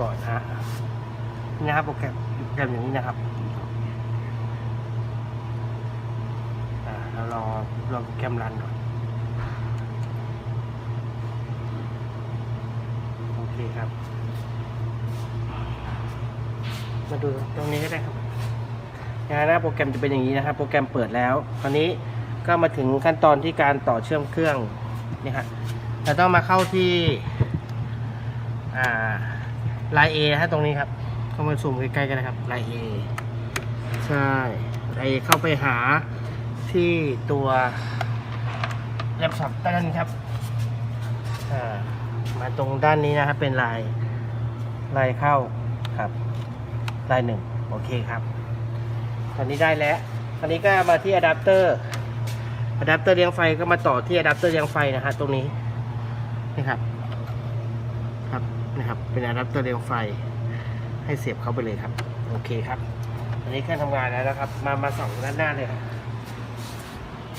ก่อนฮะนี่นะครับโปรแกรมโปรแกรมอย่างนี้นะครับเรารอรอโปรแกรมรันก่อนโอเคครับ มาดูตรงนี้ก็ได้ครับงานหน้าโปรแกรมจะเป็นอย่างนี้นะครับ โปรแกรมเปิดแล้วคราวนี้ก็มาถึงขั้นตอนที่การต่อเชื่อมเครื่องนี่ฮะเราต้องมาเข้าที่อ่า ลาย A ฮะตรงนี้ครับ เข้ามาซูมใกล้ๆกันนะครับลาย A ใช่ลาย A เข้าไปหาที่ตัวแล็ปท็อปด้านนี้ครับมาตรงด้านนี้นะครับเป็นลายลายเข้าครับลายหนึ่งโอเคครับ ตอนนี้ได้แล้วตอนนี้ก็มาที่อะแดปเตอร์อะแดปเตอร์เลี้ยงไฟก็มาต่อที่อะแดปเตอร์เลี้ยงไฟนะฮะตรงนี้นี่ครับ นะครับ เป็นอะแดปเตอร์เรียงไฟ ให้เสียบเข้าไปเลยครับ โอเคครับ อันนี้เครื่องทำงานแล้วนะครับ มา มาส่องด้านหน้าเลยครับ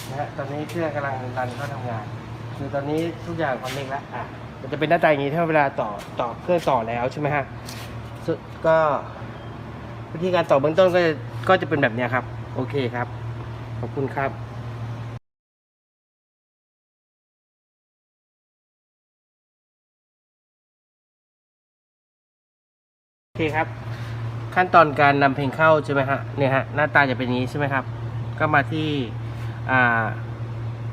นะฮะตอนนี้เครื่องกำลังรันเข้าทำงาน คือตอนนี้ทุกอย่างคอนเนคแล้วอะมันจะเป็นหน้าตาอย่างนี้ถ้าเวลาต่อต่อเครื่องต่อแล้วใช่ไหมฮะก็วิธีการต่อเบื้องต้นก็จะก็จะเป็นแบบนี้ครับ โอเคครับ ขอบคุณครับ โอเคครับ ขั้นตอนการนำเพลงเข้าใช่ไหมฮะเนี่ยฮะหน้าตาจะเป็นอย่างนี้ใช่ไหมครับ ก็มาที่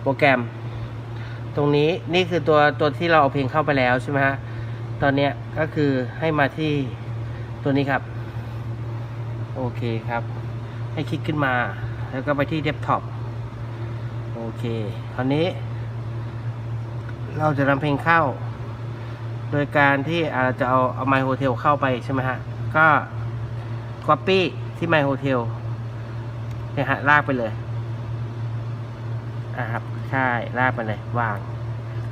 โปรแกรม ตรงนี้นี่คือตัวตัวที่เราเอาเพลงเข้าไปแล้วใช่ไหมฮะตอนเนี้ยก็คือให้มาที่ตัวนี้ครับ โอเคครับ ให้คลิกขึ้นมา แล้วก็ไปที่เดสก์ท็อปโอเค คราวนี้ เราจะนำเพลงเข้า โดยการที่อาจะเอาเอา My Hotel เข้าไปใช่ไหมฮะ ก็ Copy ที่ My Hotel เนี่ยฮะ ลากไปเลยอะครับ ใช่ ลากไปเลย วาง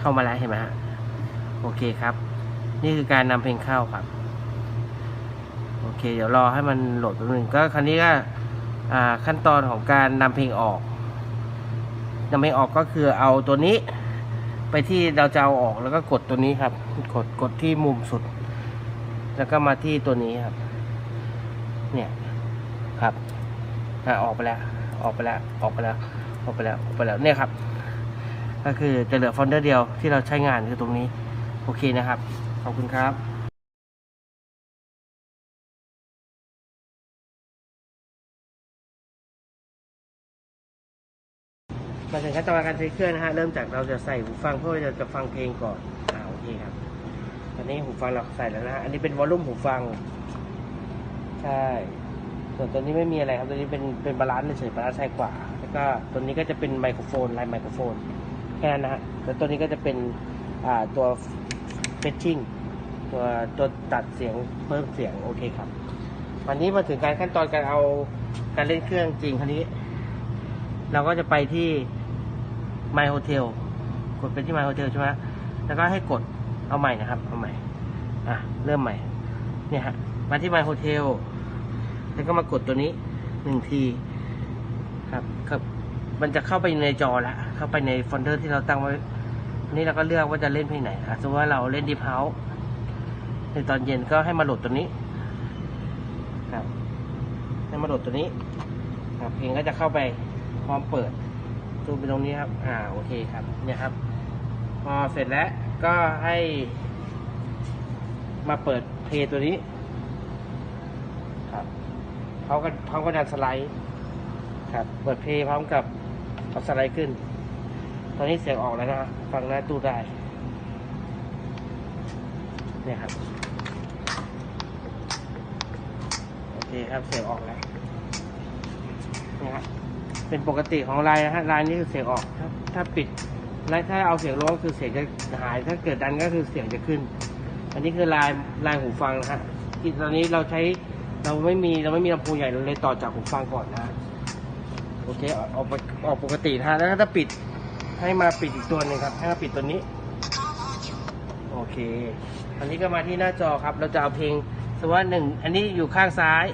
เข้ามาแล้วเห็นไหมฮะ โอเคครับ นี่คือการนำเพลงเข้าครับ โอเค เดี๋ยวรอให้มันโหลดแป๊บนึง ก็ครั้นี้ก็ขั้นตอนของการนำเพลงออกนำเพลงออกก็คือเอาตัวนี้ ไปที่เราจะเอาออกแล้วก็กดตัวนี้ครับ กดกดที่มุมสุด แล้วก็มาที่ตัวนี้ครับ เนี่ยครับอะออกไปแล้ว ออกไปแล้ว ออกไปแล้ว ออกไปแล้ว ออกไปแล้ว เนี่ยครับ ก็คือจะเหลือโฟลเดอร์เดียวที่เราใช้งานคือตรงนี้ โอเคนะครับ ขอบคุณครับ มาถึงขั้นตอนการใช้เครื่องนะฮะ เริ่มจากเราจะใส่หูฟังเพื่อเราจะฟังเพลงก่อนอ่าโอเคครับ ตอนนี้หูฟังเราใส่แล้วนะฮะ อันนี้เป็นวอลลุ่มหูฟัง ใช่ ส่วนตัวนี้ไม่มีอะไรครับ ตัวนี้เป็นเป็นบาลานซ์เฉยบาลานซ์ใช่กว่าแล้วก็ตัวนี้ก็จะเป็นไมโครโฟนลายไมโครโฟน แค่นั้นนะฮะ แล้วตัวนี้ก็จะเป็นอ่าตัวเฟชชิ่งตัวตัวตัดเสียงเพิ่มเสียงโอเคครับ วันนี้มาถึงการขั้นตอนการเอาการเล่นเครื่องจริงคราวนี้ เราก็จะไปที่ My Hotel กดไปที่ My Hotel ใช่ไหมแล้วก็ให้กดเอาใหม่นะครับ เอาใหม่ อะ เริ่มใหม่ เนี่ยฮะ มาที่ My Hotel แล้วก็มากดตัวนี้หนึ่งที ครับครับ มันจะเข้าไปในจอแล้วเข้าไปในโฟลเดอร์ที่เราตั้งไว้อันนี้เราก็เลือกว่าจะเล่นเพลงไหนอะสมมติว่าเราเล่น Deep House ในตอนเย็นก็ให้มาโหลดตัวนี้ ครับ ให้มาโหลดตัวนี้ ครับ เพลงก็จะเข้าไปพร้อมเปิด ซูมไปตรงนี้ครับ อ่า โอเคครับ เนี่ยครับ พอเสร็จแล้วก็ให้ มาเปิดเพลงตัวนี้ ครับเขาก็พร้อมกับดันสไลด์ ครับ เปิดเพลงพร้อมกับเอาสไลด์ขึ้น ตอนนี้เสียงออกแล้วนะ ฟังหน้าตู้ได้ เนี่ยครับ โอเคครับ เสียงออกแล้วเนี่ยครับ เป็นปกติของลายนะฮะลายนี้คือเสียงออกถ้าถ้าปิดและถ้าเอาเสียงลงก็คือเสียงจะหาย ถ้าเกิดดันก็คือเสียงจะขึ้น อันนี้คือลายลายหูฟังนะฮะที่ตอนนี้เราใช้เราไม่มีเราไม่มีลำโพงใหญ่เราเลยต่อจากหูฟังก่อนนะฮะโอเคออกออกปออกปกตินะฮะแล้วถ้าปิดให้มาปิดอีกตัวหนึ่งครับ ให้มาปิดตัวนี้ โอเค อันนี้ก็มาที่หน้าจอครับ เราจะเอาเพลงสมมติว่าหนึ่งอันนี้อยู่ข้างซ้าย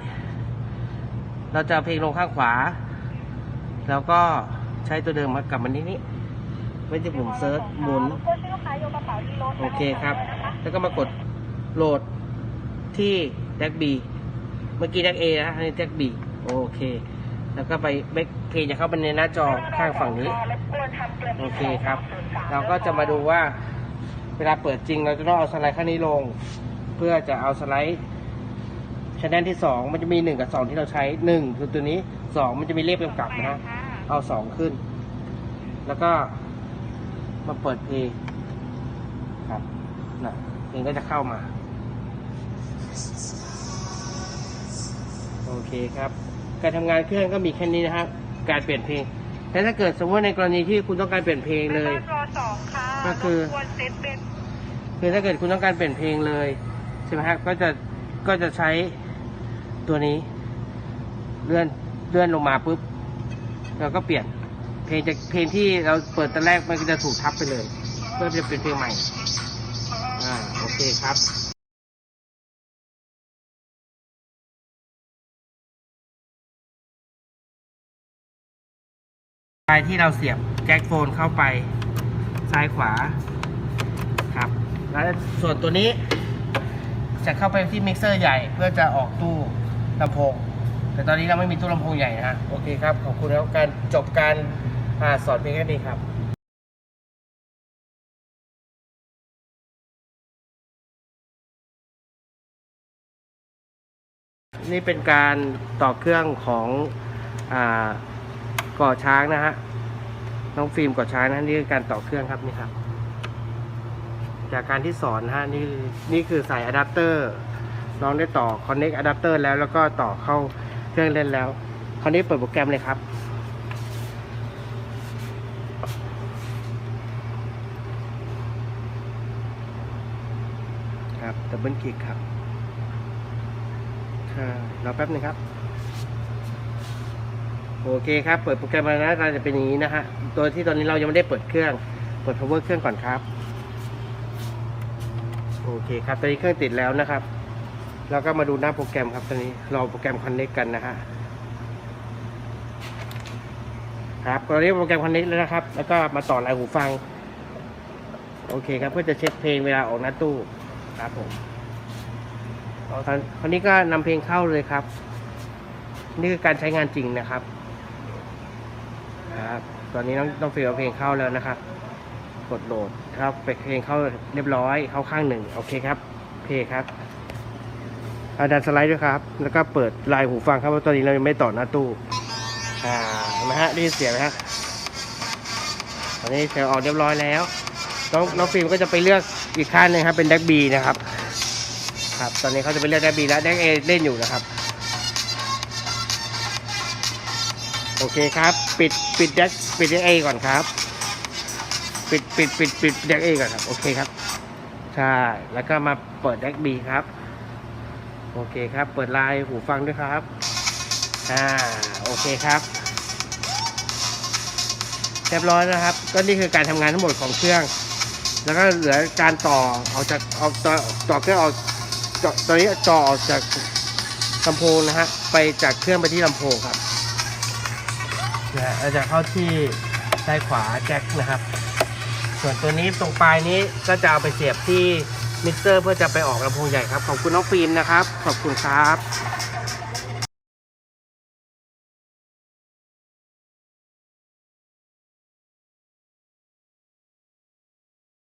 เราจะเอาเพลงลงข้างขวา แล้วก็ใช้ตัวเดิมมากลับมานี้นี่ไม่จะหมุนเซิร์ชหมุน โอเคครับ แล้วก็มากดโหลดที่แจ็คบีเมื่อกี้แจ็คเอนะอันนี้แจ็คบีโอเค แล้วก็ไปแบ็คเพลงจะเข้าไปในหน้าจอข้างฝั่งนี้ โอเคครับ เราก็จะมาดูว่าเวลาเปิดจริงเราจะต้องเอาสไลด์ข้างนี้ลง เพื่อจะเอาสไลด์ชแนลที่สองมันจะมีหนึ่งกับสองที่เราใช้หนึ่งคือตัวนี้สองมันจะมีเลขกำกับนะฮะ เอาสองขึ้น แล้วก็มาเปิดเพลงครับนะเพลงก็จะเข้ามา โอเคครับ การทำงานเครื่องก็มีแค่นี้นะครับ การเปลี่ยนเพลงแต่ถ้าเกิดสมมติในกรณีที่คุณต้องการเปลี่ยนเพลงเลยรอสองค่ะก็คือรบกวนเซตเป็นคือถ้าเกิดคุณต้องการเปลี่ยนเพลงเลยใช่ไหมครับก็จะก็จะใช้ตัวนี้ เลื่อนเลื่อนลงมาปุ๊บ เราก็เปลี่ยนเพลงจากเพลงที่เราเปิดตอนแรกมันก็จะถูกทับไปเลย เพื่อจะเป็นเพลงใหม่อ่าโอเคครับปลายที่เราเสียบแจ็คโฟนเข้าไปซ้ายขวาครับแล้วส่วนตัวนี้จะเข้าไปที่มิกเซอร์ใหญ่เพื่อจะออกตู้ลำโพง แต่ตอนนี้เราไม่มีตู้ลำโพงใหญ่นะฮะโอเคครับ ขอบคุณแล้วการจบการอาสอนเพียงแค่นี้ครับนี่เป็นการต่อเครื่องของอก่อช้างนะฮะน้องฟิล์มก่อช้างนะนี่คือการต่อเครื่องครับนี่ครับ จากการที่สอนนะฮะนี่นี่คือใส่อะแดปเตอร์น้องได้ต่อคอนเน็กอะแดปเตอร์แล้วแล้วก็ต่อเข้า เครื่องเล่นแล้ว คราวนี้เปิดโปรแกรมเลยครับ ครับดับเบิลคลิกครับใช่รอแป๊บหนึงครับ โอเคครับ เปิดโปรแกรมมาแล้วเราจะเป็นอย่างนี้นะฮะตัวที่ตอนนี้เรายังไม่ได้เปิดเครื่อง เปิด power เครื่องก่อนครับ โอเคครับ ตอนนี้เครื่องติดแล้วนะครับ เราก็มาดูหน้าโปรแกรมครับตอนนี้รอโปรแกรมคอนเน c t กันนะฮะครับตอนนี้โปรแกรมคอนเน c t แล้วนะครับ แล้วก็มาต่อลายหูฟัง โอเคครับเพื่อจะเช็คเพลงเวลาออกหน้าตู้ครับผมคราวคราวนี้ก็นำเพลงเข้าเลยครับ นี่คือการใช้งานจริงนะครับครับตอนนี้น้องต้องฟิลเอาเพลงเข้าแล้วนะครับ กดโหลดครับไปเพลงเข้าเรียบร้อยเข้าข้างหนึ่งโอเคครับเพลงครับ อาดันสไลด์ด้วยครับ แล้วก็เปิดลายหูฟังครับเพราะตอนนี้เรายังไม่ต่อหน้าตู้ อ่านไหมฮะได้ยินเสียงไหมฮะตอนนี้เสียงออกเรียบร้อยแล้ว น้องน้องฟิล์มก็จะไปเลือกอีกข้างหนึงครับ เป็นแดกบีนะครับ ครับ ตอนนี้เขาจะไปเลือกแดกบีแล้วแดกเอเล่นอยู่นะครับ โอเคครับ ปิดปิดแดกปิดแดกเอก่อนครับ ปิดปิดปิดปิดแดกเอก่อนครับ โอเคครับ ใช่ แล้วก็มาเปิดแดกบีครับ โอเคครับ เปิดไลน์หูฟังด้วยครับ อ่า โอเคครับ เรียบร้อยนะครับ ก็นี่คือการทำงานทั้งหมดของเครื่อง แล้วก็เหลือการต่อออกจากออกต่อต่อเครื่องออกตอนนี้ต่อออกจากลำโพงนะฮะ ไปจากเครื่องไปที่ลำโพงครับนะฮะเราจะเข้าที่ซ้ายขวาแจ็คนะครับ ส่วนตัวนี้ตรงปลายนี้ก็จะเอาไปเสียบที่ มิกเซอร์เพื่อจะไปออกลำโพงใหญ่ครับ ขอบคุณน้องฟิล์มนะครับ ขอบคุณครับ